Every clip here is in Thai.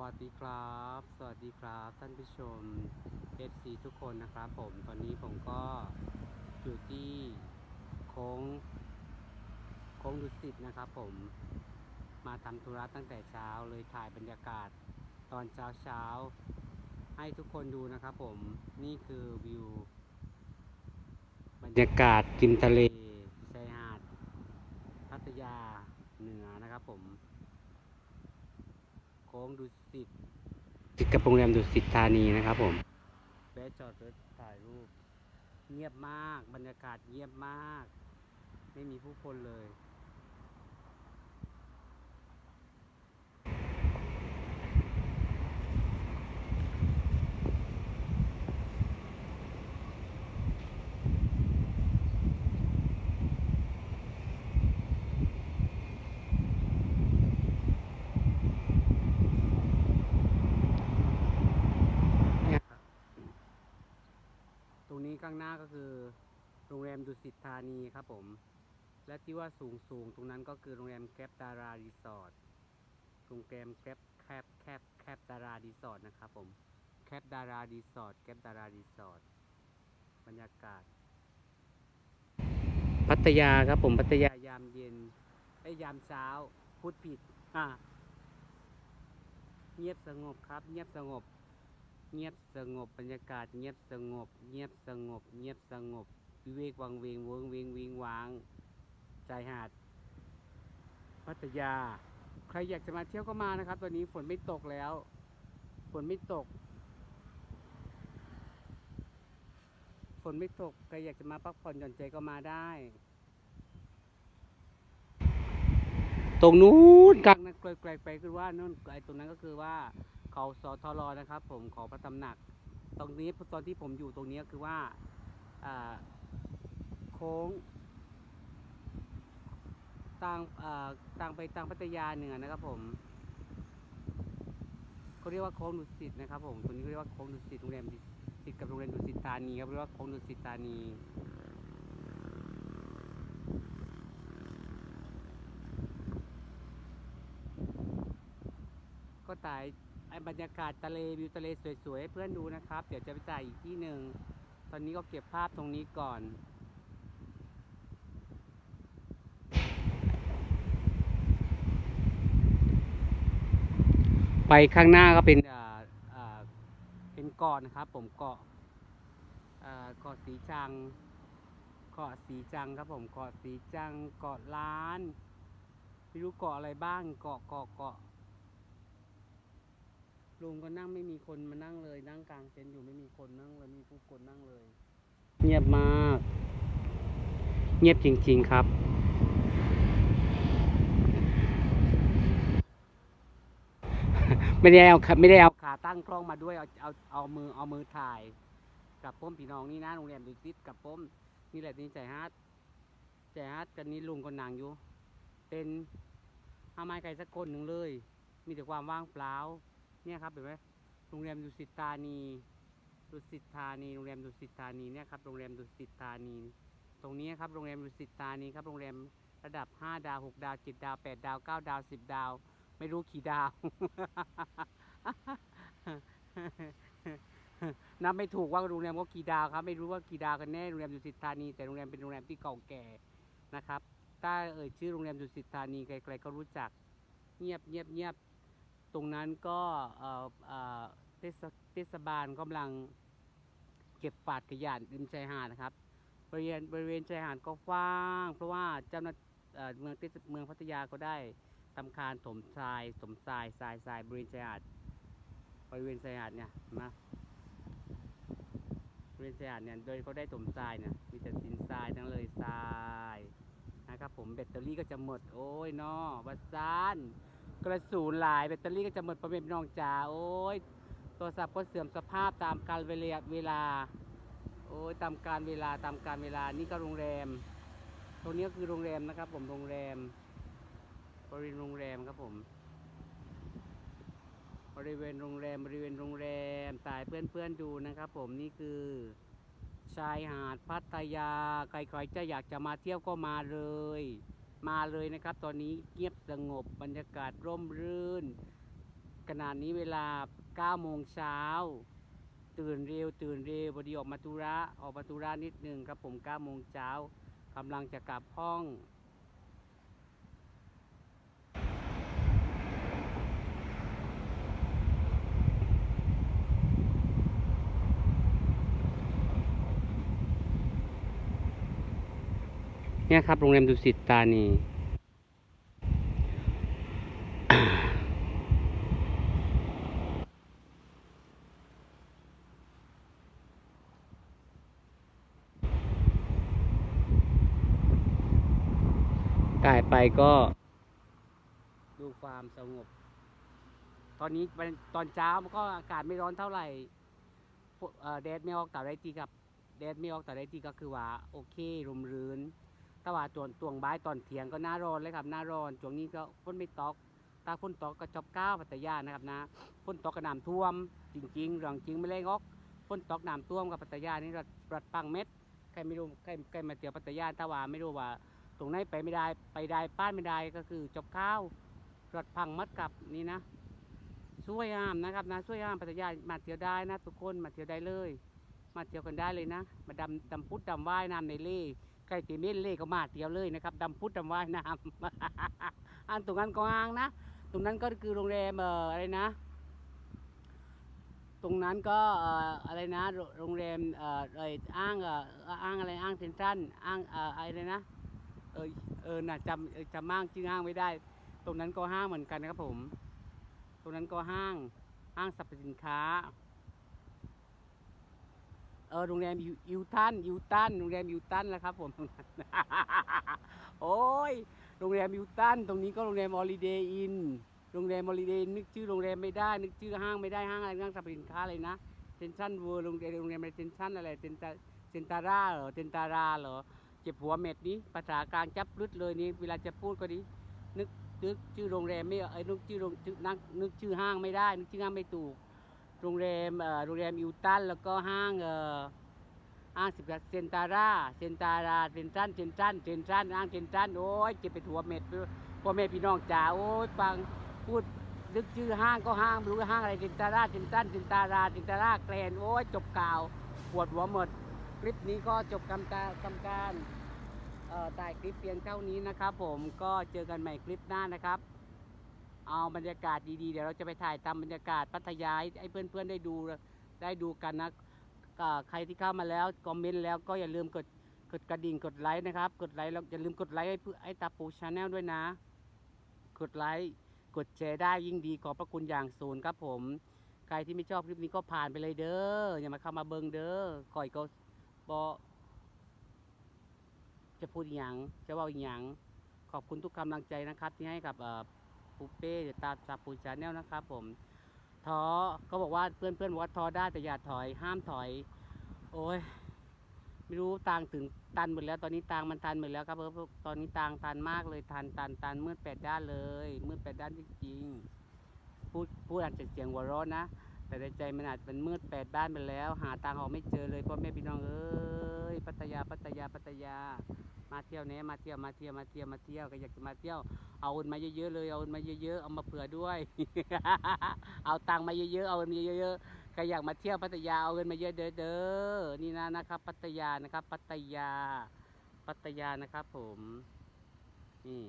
วัสดีครับ สวัสดีครับท่านผู้ชม FC ทุกคนนะครับผม ตอนนี้ผมก็อยู่ที่โค้งโค้งดุสิตนะครับผม มาทำธุระตั้งแต่เช้าเลยถ่ายบรรยากาศตอนเช้าเช้าให้ทุกคนดูนะครับผม นี่คือวิว บรรยากาศริมทะเลชายหาดพัทยาเหนือนะครับผม ค้งดุสิตติดกับโรงแรมดุสิตธานีนะครับผมแวะจอดรถถ่ายรูป เงียบมาก บรรยากาศเงียบมาก ไม่มีผู้คนเลยเนี่ย ข้างหน้าก็คือโรงแรมดุสิตธานีครับผม และที่ว่าสูงสูงตรงนั้นก็คือโรงแรมแคปดารารีสอร์ทโรงแรมแคปแคปแคปแคปดารารีสอร์ทนะครับผมแคปดารารีสอร์ทแคปดารารีสอร์ทบรรยากาศ พัทยาครับผมพัทยายามเย็นไอ้ยยามเช้าพูดผิดอ่าเงียบสงบครับ เงียบสงบ เงียบสงบบรรยากาศเงียบสงบ เงียบสงบ เงียบสงบวิเวกวังเวงเวิงเวงวิงวางชายหาดพัทยา ใครอยากจะมาเที่ยวก็มานะครับ ตอนนี้ฝนไม่ตกแล้ว ฝนไม่ตก ฝนไม่ตก ใครอยากจะมาพักผ่อนหย่อนใจก็มาได้ ตรงนู้นกลางนั้นไกลๆไปคือว่านู่นไอ้ตรงนั้นก็คือว่า เขาสทรนะครับ ผมขอพระตำหนัก ตรงนี้ตอนที่ผมอยู่ตรงนี้คือว่าโค้งต่างต่างไปทางพัทยาเหนือนะครับ ผมเขาเรียกว่าโค้งดุสิตนะครับ ผมตรงนี้เรียกว่าโค้งดุสิตโรงแรมติดกับโรงแรมดุสิตธานีครับเรียกว่าโค้งดุสิตธานีก็ถ่าย บรรยากาศทะเลวิวทะเลสวยๆให้เพื่อนดูนะครับ เดี๋ยวจะไปถ่ายอีกที่หนึ่งตอนนี้ก็เก็บภาพตรงนี้ก่อนไปข้างหน้าก็เป็นเป็นเกาะนะครับ ผมเกาะเกาะสีจังเกาะสีจังครับผมเกาะสีจังเกาะล้านไม่รู้เกาะอะไรบ้างเกาะเกาะเกาะ ลุงก็นั่งไม่มีคนมานั่งเลย นั่งกลางเต็นท์อยู่ไม่มีคนนั่งเลยมีผู้คนนั่งเลย เงียบมาก เงียบจริง ๆครับไม่ได้เอาไม่ได้เอาขาตั้งกล้องมาด้วยเอาเอาเอามือเอามือถ่าย กับป้มพี่น้องนี่นะโรงแรมดุสิตกับป้มนี่แหละนี่ใจฮัทใจฮัทกันนี้ลุงก็นั่งอยู่ เป็นห้าไม้ไก่สักคนหนึ่งเลย มีแต่ความว่างเปล่า เนี่ยครับเห็นไหมโรงแรมดุสิตธานีดุสิตธานีโรงแรมดุสิตธานีเนี่ยครับโรงแรมดุสิตธานี ตรงนี้ครับโรงแรมดุสิตธานีครับโรงแรมระดับ 5 ดาว 6 ดาว 7 ดาว 8 ดาว 9 ดาว 10 ดาว ไม่รู้กี่ดาว นับไม่ถูกว่าโรงแรมก็กี่ดาวครับ ไม่รู้ว่ากี่ดาวกันแน่ โรงแรมดุสิตธานี แต่โรงแรมเป็นโรงแรมที่เก่าแก่นะครับ ถ้าเอ่ยชื่อโรงแรมดุสิตธานีใครๆก็รู้จัก เงียบเงียบเงียบ ตรงนั้นก็เทศเทศบาลกำลังเก็บฝาดขยะริมชายหาดนะครับบริเวณบริเวณชายหาดก็กว้าง เพราะว่าเจ้าหน้าเมืองเมืองพัทยาก็ได้ทำการถมทรายถมทรายทรายทรายบริเวณชายหาดบริเวณชายหาดเนี่ยนไหมบริเวณชายหาดเนี่ยโดยเขาได้ถมทรายเนี่ยมีแต่ดินทรายทั้งเลยทรายนะครับผมแบตเตอรี่ก็จะหมดโอ้ยนอวัดซาน กระสูนหลายแบตเตอรี่ก็จะหมดประเภทน้องจ๋าโอ้ยโทรศัพท์ก็เสื่อมสภาพตามกาลเวลาเวลา โอ้ยตามการเวลาตามการเวลานี่ก็โรงแรม ตรงนี้ก็คือโรงแรมนะครับ ผมโรงแรมบริเวณโรงแรมครับผม บริเวณโรงแรมบริเวณโรงแรมตายเพื่อนๆดูนะครับ ผมนี่คือชายหาดพัทยา ใครๆจะอยากจะมาเที่ยวก็มาเลย มาเลยนะครับ ตอนนี้เงียบสงบบรรยากาศร่มรื่น ขนาดนี้เวลา 9 โมงเช้า ตื่นเร็ว ตื่นเร็วพอดีออกมาตุระออกมาตุระนิดนึงครับผม 9 โมงเช้ากำลังจะกลับห้อง เนี่ยครับโรงแรมดุสิตธานีถ่ายไปก็ดูความสงบ ตอนนี้ตอนเช้ามันก็อากาศไม่ร้อนเท่าไหร่เอ่อแดดไม่ออกแต่ได้ทีกับแดดไม่ออกแต่ได้ทีก็คือว่า โอเคลมรื่น แต่ว่าตวนตวงบ่ายตอนเที่ยงก็หน้าร้อนเลยครับหน้าร้อนช่วงนี้ก็ฝนไม่ตกถ้าฝนตกก็จอบก้าวพัทยานะครับนะฝนตกก็น้ำท่วม จริงๆเรื่องจริงไม่เล่งอกฝนตกน้ำท่วมกับพัทยานี่รัดรัดปังเม็ดใครไม่รู้ใครใครมาเที่ยวพัทยาถ้าว่าไม่รู้ว่า ตรงไหนไปไม่ได้ไปได้ป้านไม่ได้ก็คือจบข้าวรถพังมัดกับนี่นะสวยงามนะครับนะสวยงามพัทยามาเที่ยวได้นะ ทุกคนมาเที่ยวได้เลย มาเที่ยวกันได้เลยนะ มาดำดำพุดดำว่ายน้ำในเล่ ใครตีเม่นเล่ก็มาเที่ยวเลยนะครับดำพุดดำว่ายน้ำ อันตรงนั้นก็อ้างนะ ตรงนั้นก็คือโรงแรมเอ่ออะไรนะ ตรงนั้นก็เอ่ออะไรนะโรงแรมเอ่อเอ่ยอ้างอ่ออ้างอะไรอ้างเซนทรันอ้างเอ่ออะไรนะเออเออน่ะจำจำห้างชื่อห้างไม่ได้ ตรงนั้นก็ห้างเหมือนกันนะครับผม ตรงนั้นก็ห้างห้างสรรพสินค้า ออโรงแรมยูยูตันยูตันโรงแรมยูตันนะครับผมตรงนั้นโอ้ยโรงแรมยูตันตรงนี้ก็โรงแรมออลิเดย์อินโรงแรมออลิเดย์นึกชื่อโรงแรมไม่ได้ นึกชื่อห้างไม่ได้ห้างอะไรห้างสรรพสินค้าเลยนะเซนชันเวอร์โรงแรมโรงแรมอะไรเซนชันอะไรเซนตาเซนตาร่าเหรอเซนตาราเหรอเจ็บหัวเม็ดนี้ภาษากลางจับลึดเลยนี่เวลาจะพูดก็ดีนึกนึกชื่อโรงแรมไม่เอ้ยนึกชื่อโรงชื่อนักนึกชื่อห้างไม่ได้ นึกชื่อห้างไม่ถูก โรงแรมเอ่อโรงแรมยูตันแล้วก็ห้างเอ่อห้างสิบเซนตาร่าเซนตาราเซนทันเซนทันเซนทันห้างเซนทันโอ้ยเจ็บไปหัวเม็ดพ่อแม่พี่น้องจ๋าโอ้ยฟังพูดนึกชื่อห้างก็ห้างไม่รู้ห้างอะไรเซนตาร่าเซนทันเซนตาราเซนตาร่าแกรนโอ้ยจบข่าวปวดหัวหมด คลิปนี้ก็จบกำการกำการเอ่อถ่ายคลิปเพียงเท่านี้นะครับผมก็เจอกันใหม่คลิปหน้านะครับ เอาบรรยากาศดีๆ เดี๋ยวเราจะไปถ่ายตามบรรยากาศพัทยาให้เพื่อนๆได้ดูได้ดูกันนะก็ใครที่เข้ามาแล้วคอมเมนต์แล้วก็อย่าลืมกดกดกระดิ่งกดไลค์นะครับ กดไลค์แล้วอย่าลืมกดไลค์ให้เพื่อให้ตาปูชาแนลด้วยนะ กดไลค์กดแชร์ได้ยิ่งดีขอบพระคุณอย่างสูงครับผม ใครที่ไม่ชอบคลิปนี้ก็ผ่านไปเลยเด้ออย่ามาเข้ามาเบิงเด้อก่อยก็บอจะพูดอย่างจะว่าอย่างขอบคุณทุกกำลังใจนะครับที่ให้กับเอ่อ ปูเป้หรือตาตาปูชาแนลนะครับผมท้อเขาบอกว่าเพื่อนเพื่อนๆบอกว่าท้อได้แต่อย่าถอยห้ามถอย โอ้ยไม่รู้ตางถึงตันหมดแล้ว ตอนนี้ตางมันตันหมดแล้วครับเพราะตอนนี้ตางตันมากเลยตันตันตันมืดแปดด้านเลยมืดแปดด้านจริงๆพูดพูดอาจจะเสียงหัวเร้อนนะ แต่ในใจมันอาจมันมืดแปดด้านไปแล้ว หาทางออกไม่เจอเลยพ่อแม่พี่น้องเอ้ยพัทยาพัทยาพัทยา มาเที่ยวเนี้มาเที่ยวมาเที่ยวมาเที่ยวมาเที่ยวก็อยากจะมาเที่ยว เอาเงินมาเยอะๆเลยเอาเงินมาเยอะๆเอามาเผื่อด้วย เอาตังค์มาเยอะๆเอาเงินมาเยอะๆใครอยากมาเที่ยวพัทยาเอาเงินมาเยอะเด้อเด้อนี่นะนะครับ พัทยานะครับ พัทยา พัทยานะครับผมนี่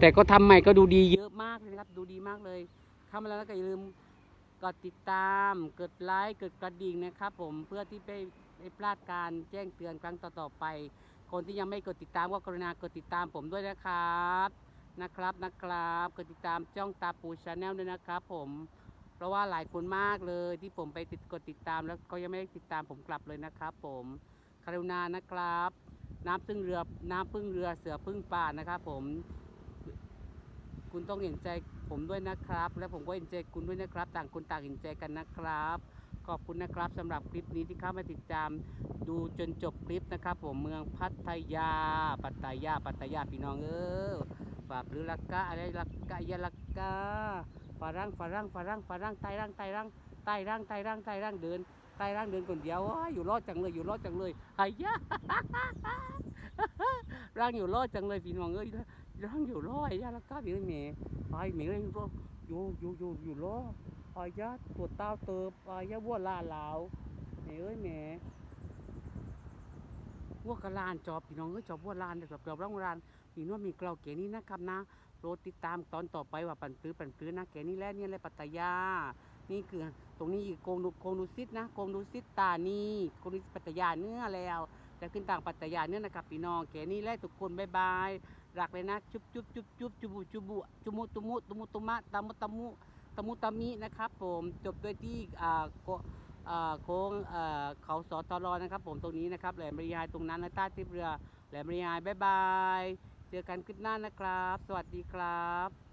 แต่ก็ทำใหม่ก็ดูดีเยอะมากเลยนะครับ ดูดีมากเลย เข้ามาแล้วก็อย่าลืมกดติดตาม กดไลค์ กดกระดิ่งนะครับผม เพื่อที่ไม่ไม่พลาดการแจ้งเตือนครั้งต่อๆไป คนที่ยังไม่กดติดตามก็กรุณากดติดตามผมด้วยนะครับ นะครับ นะครับ กดติดตามจ้องตาปูชาแนลด้วยนะครับผม เพราะว่าหลายคนมากเลยที่ผมไปติดกดติดตามแล้วก็ยังไม่ได้ติดตามผมกลับเลยนะครับผมกรุณานะครับ น้ำพึ่งเรือ น้ำพึ่งเรือ เสือพึ่งป่านะครับผม คุณต้องเห็นใจ ผมด้วยนะครับ และผมก็เห็นใจคุณด้วยนะครับ ต่างคนต่างเห็นใจกันนะครับ ขอบคุณนะครับสำหรับคลิปนี้ที่เข้ามาติดตาม ดูจนจบคลิปนะครับ ผมเมืองพัทยา ปัตตายาปัตตายาพี่น้องเออฝากหรือลักกะอะไรลักกะยาลักกะฝรั่งฝรั่งฝรั่งฝรั่งไตร่างไตร่างไตร่างไตร่างไตร่างเดินไตร่างเดินคนเดียวอยู่รอดจังเลยอยู่รอดจังเลยไอ้ยะร่างอยู่รอดจังเลยพี่น้องเอ้ย ร่างอยู่ร้อยยาละก้าเดี๋ยวเมย์ไปเมย์เลยอยู่อยู่อยู่อยู่รออายาตัวเต้าเติบอายาวัวลาลาวเมย์เอ้ยเมย์วัวกะลานจอบพี่น้องเอ้ยจอบวัวลานจอบจอบร่องลานพี่น้องมีเกลาเกนี้นะครับนะโปรดติดตามตอนต่อไปว่าปันตื้อปันตื้อนะเกนี้แหล้วเนี่ยแหละปัตตยา นี่คือตรงนี้อีกโกงดูโกงดูซิดนะโกงดูซิดตานี่โกงดูซิดปัตตยาเนื้อแล้วจะขึ้นต่างปัตตยาเนื้อนะครับพี่น้องแกนี่แหละทุกคนบายบาย รักเลยนะ จุ๊บจุ๊บจุ๊บจุ๊บจุบุจุบุจุมุตุมุตุมุตุมะตามุตามุตามุตามินะครับผมจบด้วยที่อ่าโกอ่าโค้งอ่าเขาสอตรอนะครับผมตรงนี้นะครับแหลมบริยายตรงนั้นนะใต้ทิพเรือแหลมบริยายบายบาย เจอกันคลิปหน้านะครับ สวัสดีครับ